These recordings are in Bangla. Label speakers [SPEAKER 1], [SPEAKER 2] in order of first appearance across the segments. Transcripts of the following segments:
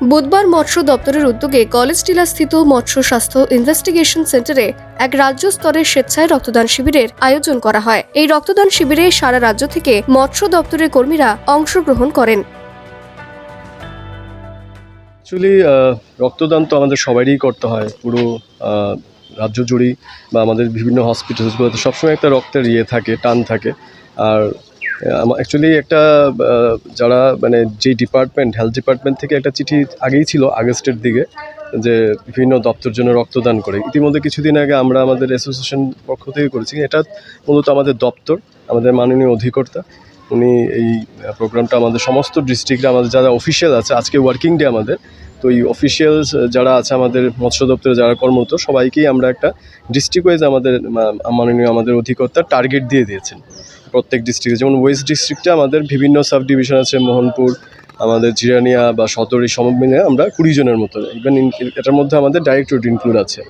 [SPEAKER 1] বুধবার মৎস্য দপ্তরের উদ্যোগে কলেজ টিলা স্থিত মৎস্য স্বাস্থ্য ইনভেস্টিগেশন সেন্টারে এক রাজ্য স্তরের স্বেচ্ছায় রক্তদান শিবিরের আয়োজন করা হয়। এই রক্তদান শিবিরে সারা রাজ্য থেকে মৎস্য দপ্তরের কর্মীরা অংশগ্রহণ করেন।
[SPEAKER 2] অ্যাকচুয়ালি রক্তদান তো আমাদের সবারই করতে হয়। পুরো রাজ্য জুড়েই বা আমাদের বিভিন্ন হসপিটালসগুলোতে সবসময় একটা রক্তের ইয়ে থাকে, টান থাকে। আর অ্যাকচুয়ালি একটা যারা মানে যে ডিপার্টমেন্ট হেলথ ডিপার্টমেন্ট থেকে একটা চিঠি আগেই ছিল, আগস্টের দিকে, যে বিভিন্ন দপ্তর জন্য রক্তদান করে। ইতিমধ্যে কিছুদিন আগে আমরা আমাদের অ্যাসোসিয়েশন পক্ষ থেকে করেছি। এটা মূলত আমাদের দপ্তর, আমাদের মাননীয় অধিকর্তা। উনি এই প্রোগ্রামটা আমাদের সমস্ত ডিস্ট্রিক্টে আমাদের যারা অফিসিয়াল আছে, আজকে ওয়ার্কিং ডে আমাদের তো এই অফিসিয়ালস যারা আছে আমাদের মৎস্য দপ্তরে, যারা কর্মরত, সবাইকেই আমরা একটা ডিস্ট্রিক্ট ওয়াইজ আমাদের মাননীয় আমাদের অধিকর্তা টার্গেট দিয়ে দিয়েছেন। প্রত্যেক ডিস্ট্রিক্টে যেমন ওয়েস্ট ডিস্ট্রিক্টে আমাদের বিভিন্ন সাব ডিভিশন আছে, মোহনপুর, আমাদের জিরানিয়া বা সদরি, সব মিলে আমরা কুড়ি জনের মতো। ইভেন এটার মধ্যে আমাদের ডাইরেক্টরেট ইনক্লুড আছে।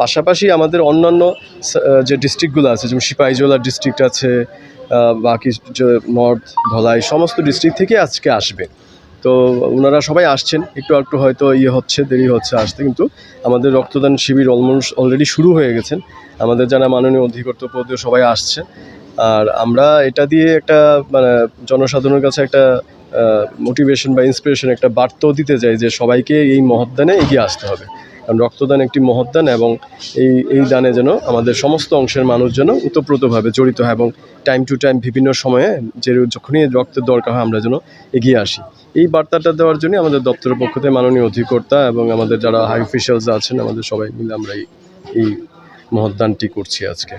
[SPEAKER 2] পাশাপাশি আমাদের অন্যান্য যে ডিস্ট্রিক্টগুলো আছে, যেমন সিপাহীজলা ডিস্ট্রিক্ট আছে বাকি নর্থ ধলাই, সমস্ত ডিস্ট্রিক্ট থেকে আজকে আসবে। তো ওনারা সবাই আসছেন। একটু একটু হয়তো ইয়ে হচ্ছে, দেরি হচ্ছে আসতে, কিন্তু আমাদের রক্তদান শিবির অলমোস্ট অলরেডি শুরু হয়ে গেছেন। আমাদের যারা মাননীয় অধিকর্তা পদীয় সবাই আসছে। আর আমরা এটা দিয়ে একটা মানে জনসাধারণের কাছে একটা মোটিভেশন বা ইন্সপিরেশন একটা বার্তাও দিতে চাই যে সবাইকে এই মহৎদানে এগিয়ে আসতে হবে। কারণ রক্তদান একটি মহৎদান এবং এই এই দানে যেন আমাদের সমস্ত অংশের মানুষ যেন ওতপ্রোতভাবে জড়িত হয় এবং টাইম টু টাইম বিভিন্ন সময়ে যে যখনই রক্তের দরকার হয় আমরা যেন এগিয়ে আসি। এই বার্তাটা দেওয়ার জন্য আমাদের দপ্তরের পক্ষ থেকে মাননীয় অধিকর্তা এবং আমাদের যারা হাই অফিসিয়ালস আছেন, আমাদের সবাই মিলে আমরা এই এই মহৎদানটি করছি আজকে।